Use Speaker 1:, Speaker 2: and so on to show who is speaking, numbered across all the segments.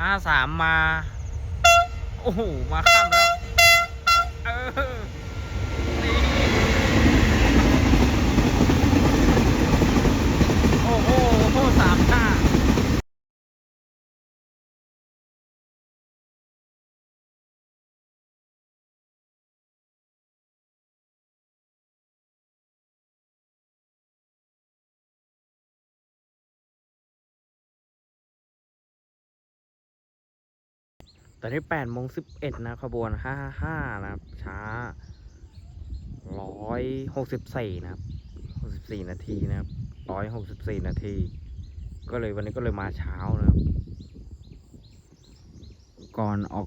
Speaker 1: ห้าสามมา โอ้โห มาข้ามแล้ว เออนี่โอ้โหสามห้า ตอนนี้แปดโมงสิบเอ็ดนะขบวนห้าห้านะครับ ช้าร้อยหกสิบสี่นะครับหกสิบสี่นาทีนะครับร้อยหกสิบสี่นาที ก็เลยวันนี้ก็เลยมาเช้านะครับ ก่อนออก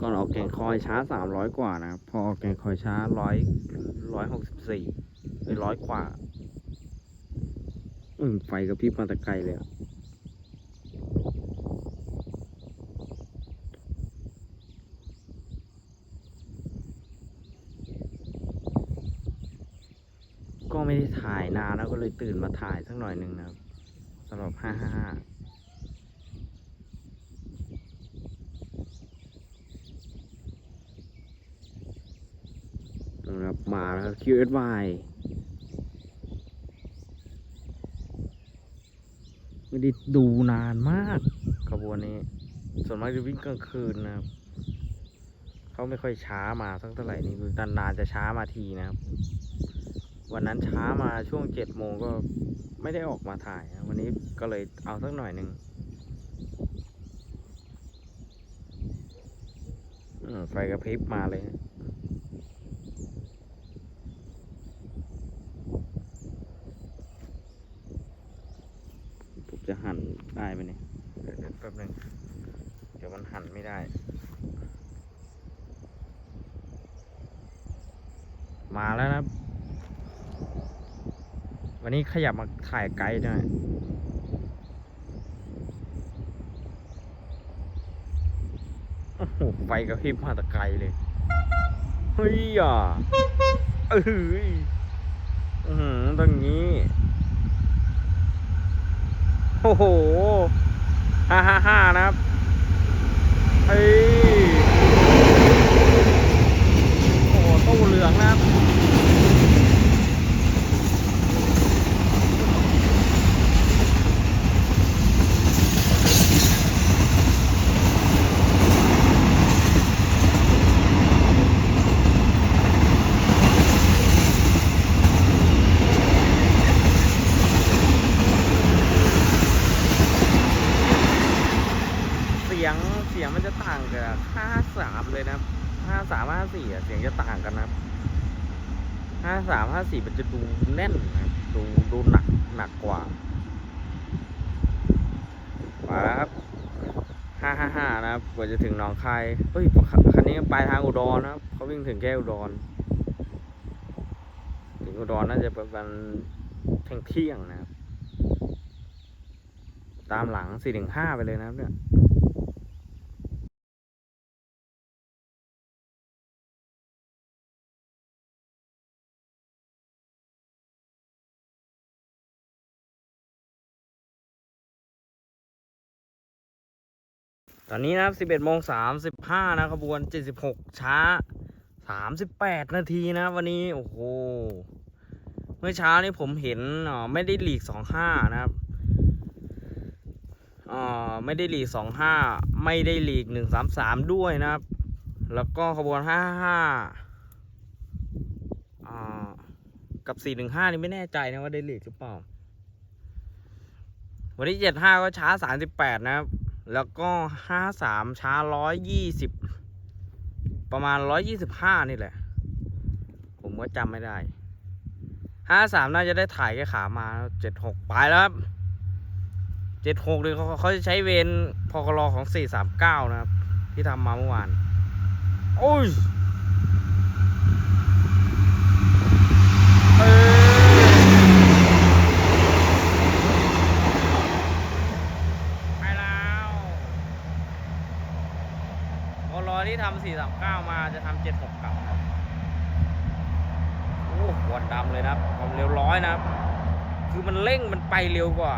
Speaker 1: ก่อนออกแก่งคอยช้าสามร้อยกว่านะครับ พอออกแก่งคอยช้าร้อยร้อยหกสิบสี่ไปร้อยกว่า อืมไฟกับพริบมาแต่ไกลเลยอะ ก็ไม่ได้ ถ่ายนานแล้วก็เลยตื่นมาถ่ายสักหน่อยหนึ่งนะครับสำหรับห้าห้าห้านะครับมาแล้ว QSY ไม่ได้ดูนานมากขบวนนี้ ส่วนมากจะวิ่งกลางคืนนะครับเขาไม่ค่อยช้ามาสักเท่าไหร่นี่คือนานๆจะช้ามาทีนะครับ วันนั้นช้ามาช่วงเจ็ดโมงก็ไม่ได้ออกมาถ่าย วันนี้ก็เลยเอาสักหน่อยหนึ่งไฟกระพริบมาเลยนะผมจะหันได้ไหมเนี่ยเดี๋ยวเดี๋ยวแป๊บหนึงเดี๋ยวมันหันไม่ได้ มาแล้วนะครับ วันนี้ขยับมาถ่ายไกด์หน่อยโอ้โหไฟกระพริบมาตะไกลเลย เฮ้ยอะเอ้ยอือหือตรงนี้ โอ้โหฮ่าฮ่าฮ่านะครับ เฮ้ย โอ้โหตู้เหลืองนะครับ เสียงเสียงมันจะต่างกับห้าสามเลยนะครับห้าสามห้าสี่เสียงจะต่างกันนะครับห้า สามห้าสี่มันจะดูแน่นนะดูดูหนักหนักกว่ามาแล้วครับห้าห้าห้านะครับกว่าจะถึงหนองคายเฮ้ยคันนี้ปลายทางอุดรนะครับเขาวิ่งถึงแค่อุดร ถึงอุดรน่าจะประมาณเที่ยงเที่ยงนะครับ ตามหลังสี่ถึงห้าไปเลยนะครับเนี่ย อนนี้นะครับ11โมง35นะขบวน 76 ช้า 38 นาทีนะวันนี้โอ้โห เมื่อเช้านี้ผมเห็นอ๋อไม่ได้หลีก 25 นะครับอ๋อไม่ได้หลีก 25 ไม่ได้หลีก 133 ด้วยนะครับ แล้วก็ขบวน 55อ่ากับ 415 นี่ไม่แน่ใจนะว่าได้หลีกหรือเปล่า วันที่ 75 ก็ช้า 38 นะครับ แล้วก็ห้าสามช้าร้อยยี่สิบประมาณร้อยยี่สิบห้านี่แหละ ผมก็จำไม่ได้ห้าสามน่าจะได้ถ่ายแค่ขามาเจ็ดหกไปแล้วครับเจ็ดหกเลยเขาเขาจะใช้เวรพอกรอของสี่สามเก้านะครับ ที่ทำมาเมื่อวาน โอ้ยเอ้ย ไปแล้ว พอรอที่ทำ439มาจะทำ76กลับครับโอ้ควันดำเลยนะครับความเร็วร้อยนะครับ คือมันเร่งมันไปเร็วกว่า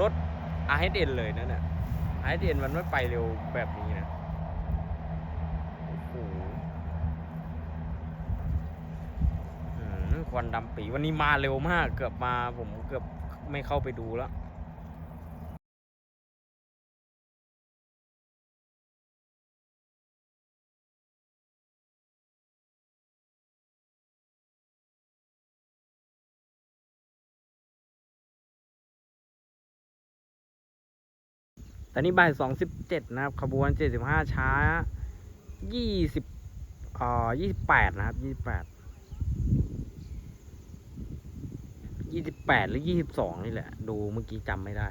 Speaker 1: รถ RSN เลยนะเนี่ยไอเดียนมันไม่ไปเร็วแบบนี้นะโอ้โหควันดำปีวันนี้มาเร็วมาก เกือบมาผมเกือบไม่เข้าไปดูแล้ว ตอนนี้บ่ายสองสิบเจ็ดนะครับ ขบวนเจ็ดสิบห้าช้ายี่สิบอ่อยี่สิบแปดนะครับยี่สิบแปดยี่สิบแปดหรือยี่สิบสองนี่แหละ ดูเมื่อกี้จำไม่ได้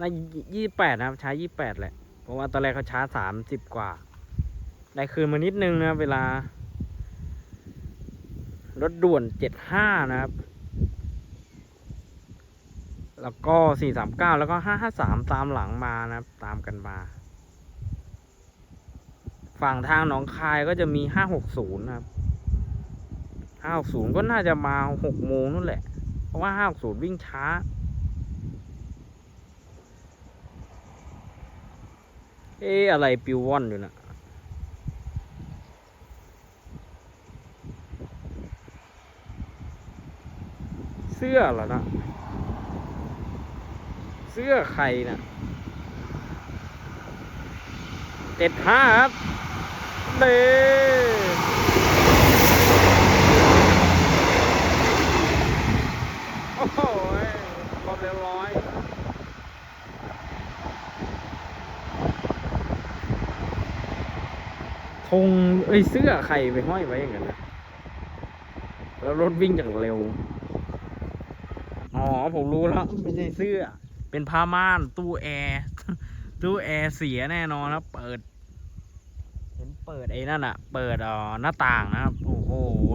Speaker 1: น่ายี่สิบแปดนะครับ ช้ายี่สิบแปดแหละ เพราะว่าตอนแรกเขาช้าสามสิบกว่า ได้คืนมานิดนึงนะเวลารถด่วนเจ็ดห้านะครับ แล้วก็439แล้วก็553ตามหลังมานะครับ ตามกันมา ฝั่งทางหนองคายก็จะมี560นะครับ560ก็น่าจะมา6โมงนู่นแหละ เพราะว่า560วิ่งช้า เอ๊ะอะไรปิวว่อนอยู่นะเสื้อเหรอนะ สื้อใครนะ่ะเจ็ดห้าครับเด้โอ้โหความเร็วร้อยธงเอ้ยเสื้อใครไปห้อยไว้อย่างนั้นนะแล้วรถวิ่งอย่างเร็ว อ๋อ ผมรู้แล้ว ไม่ใช่เสื้อ เป็นผ้าม่านตู้แอร์ตู้แอร์เสียแน่นอนครับ เปิด เห็นเปิดไอ้นั่นอะเปิดอ่อหน้าต่างนะครับ โอ้โห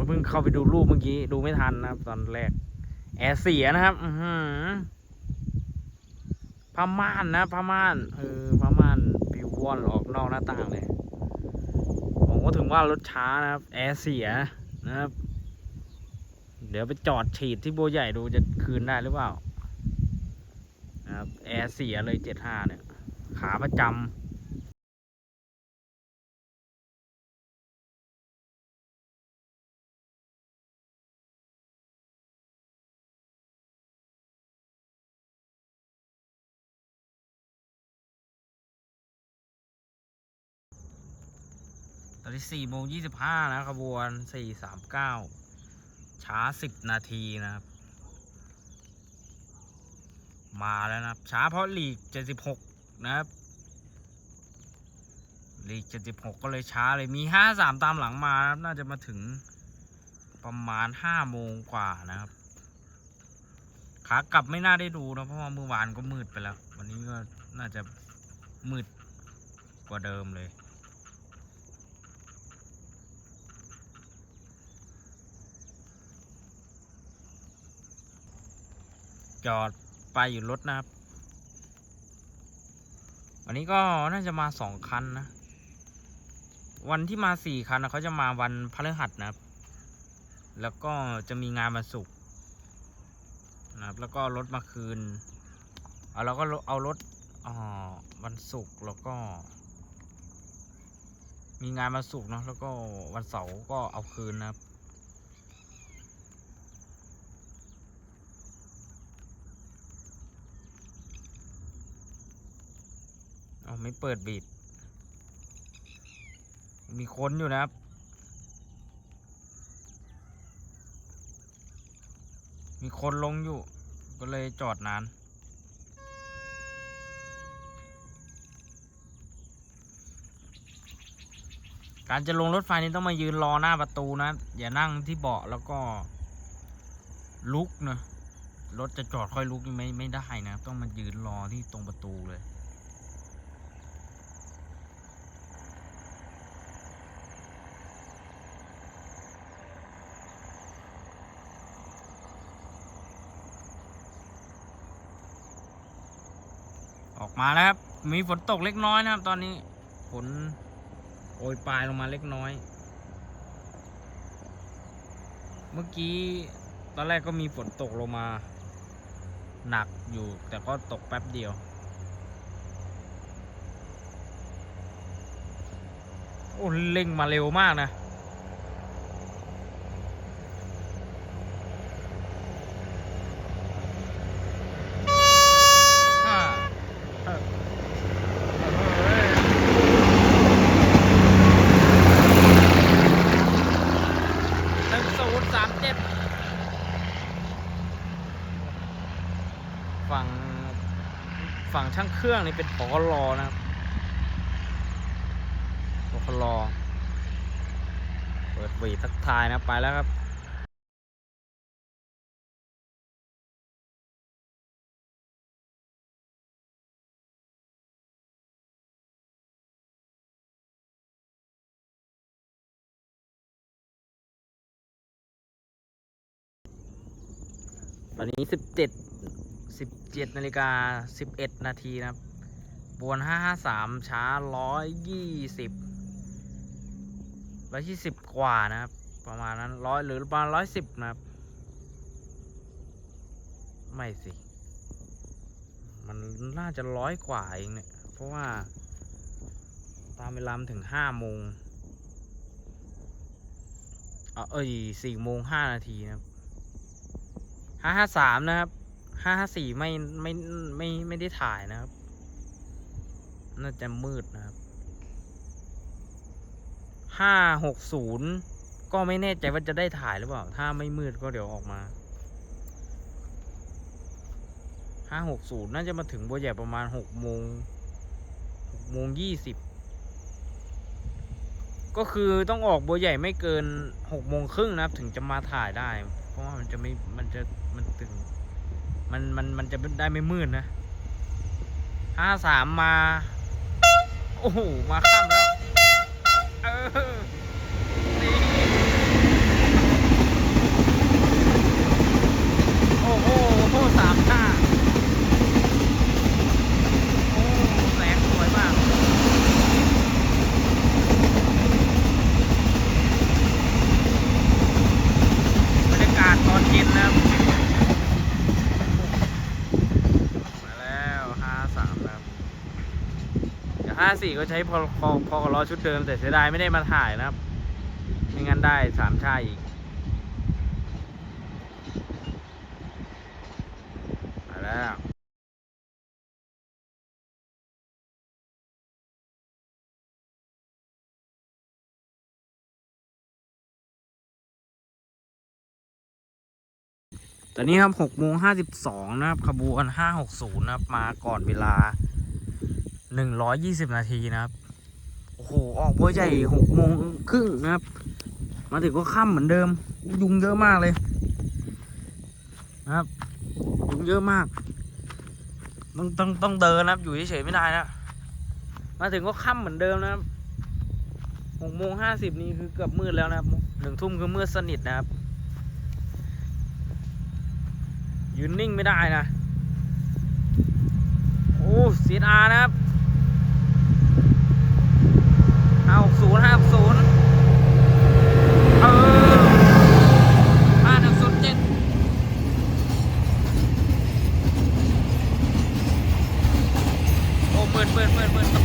Speaker 1: เพิ่งเข้าไปดูรูปเมื่อกี้ดูไม่ทันนะครับ ตอนแรก แอร์เสียนะครับ อือผ้าม่านนะผ้าม่านเออผ้าม่านปิวว่อนออกนอกหน้าต่างเลยผมก็ถึงว่ารถช้านะครับ แอร์เสียนะครับ เดี๋ยวไปจอดฉีดที่โบใหญ่ดูจะคืนได้หรือเปล่า นะครับ แอร์เสียเลยเจ็ดห้าเนี่ย ขาประจำตอนที่สี่โมงยี่สิบห้านะขบวนสี่สามเก้าช้าสิบนาทีนะครับ มาแล้วนะครับ ช้าเพราะลีกเจ็ดสิบหกนะครับลีกเจ็ดสิบหกก็เลยช้าเลยมีห้าสามตามหลังมานะครับน่าจะมาถึงประมาณห้าโมงกว่านะครับขากลับไม่น่าได้ดูนะเพราะว่าเมื่อวานก็มืดไปแล้ว วันนี้ก็น่าจะมืดกว่าเดิมเลย จอด ไปอยู่รถนะครับ วันนี้ก็น่าจะมาสองคันนะ วันที่มาสี่คันนะเขาจะมาวันพฤหัสนะครับ แล้วก็จะมีงานมาสุกร์นะครับ แล้วก็รถมาคืน เอาแล้วก็เอารถอ๋อวันศุกร์แล้วก็ มีงานมาสุกร์เนาะแล้วก็วันเสาร์ก็เอาคืนนะครับ เอาไม่เปิดบีดมีคนอยู่นะครับ มีคนลงอยู่ ก็เลยจอดนาน การจะลงรถไฟนี่ต้องมายืนรอหน้าประตูนะ อย่านั่งที่เบาะแล้วก็ลุกนะรถจะจอดค่อยลุกไม่ไม่ได้นะ ต้องมายืนรอที่ตรงประตูเลย มาแล้วครับ มีฝนตกเล็กน้อยนะครับ ตอนนี้ฝนโอยปลายลงมาเล็กน้อย เมื่อกี้ตอนแรกก็มีฝนตกลงมา หนักอยู่ แต่ก็ตกแป๊บเดียว โอ้เล่งมาเร็วมากนะ รื่องนี่เป็นปกรนะครับปกรเปิดวีดทักทายนะไปแล้วครับตอนนี้สิบเจ็ด สิบเจ็ดนาฬิกาสิบเอ็ดนาทีนะครับบวนห้าห้าสามช้าร้อยยี่สิบร้อยยี่สิบกว่านะครับ ประมาณนั้นร้อยหรือประมาณร้อยสิบนะครับ ไม่สิ มันน่าจะร้อยกว่าเองเนี่ย เพราะว่าตามเวลามถึงห้าโมงเอ่อเอ้ยสี่โมงห้านาทีนะครับห้าห้าสามนะครับ ห้าสี่ไม่ไม่ไม่ไม่ได้ถ่ายนะครับ น่าจะมืดนะครับห้าหกศูนย์ก็ไม่แน่ใจว่าจะได้ถ่ายหรือเปล่า ถ้าไม่มืดก็เดี๋ยวออกมาห้าหกศูนย์น่าจะมาถึงบัวใหญ่ประมาณหกโมงหกโมงยี่สิบก็คือต้องออกบัวใหญ่ไม่เกินหกโมงครึ่งนะครับ ถึงจะมาถ่ายได้ เพราะว่ามันจะไม่มันจะมันถึง มันมันมันจะได้ไม่มืดนะห้าสามมา โอ้โห มาข้ามแล้วเออโอ้โห 54 ก็ใช้พอพอกล้อชุดเดิม แต่เสียดายไม่ได้มาถ่ายนะครับ ไม่งั้นได้สามชาอีกมาแล้วตอนนี้ครับ6โมง52นะครับ ขบวน 560นะครับ มาก่อนเวลา หนึ่งร้อยยี่สิบนาทีนะครับ โอ้โห ออกบัวใหญ่หกโมงครึ่งนะครับ มาถึงก็ค่ำเหมือนเดิม ยุงเยอะมากเลยนะครับ ยุงเยอะมาก ต้องต้องต้องเดินนะครับ อยู่เฉยๆไม่ได้นะ มาถึงก็ค่ำเหมือนเดิมนะครับหกโมงห้าสิบนี่คือเกือบมืดแล้วนะครับหนึ่งทุ่มคือมืดสนิทนะครับ ยืนนิ่งไม่ได้นะ โอ้เสียดานะครับ เอาศูนย์ห้าศูนย์เออห้าหนึ่งศูนย์เจ็ดโอ้เปิดเปิดเปิดเปิด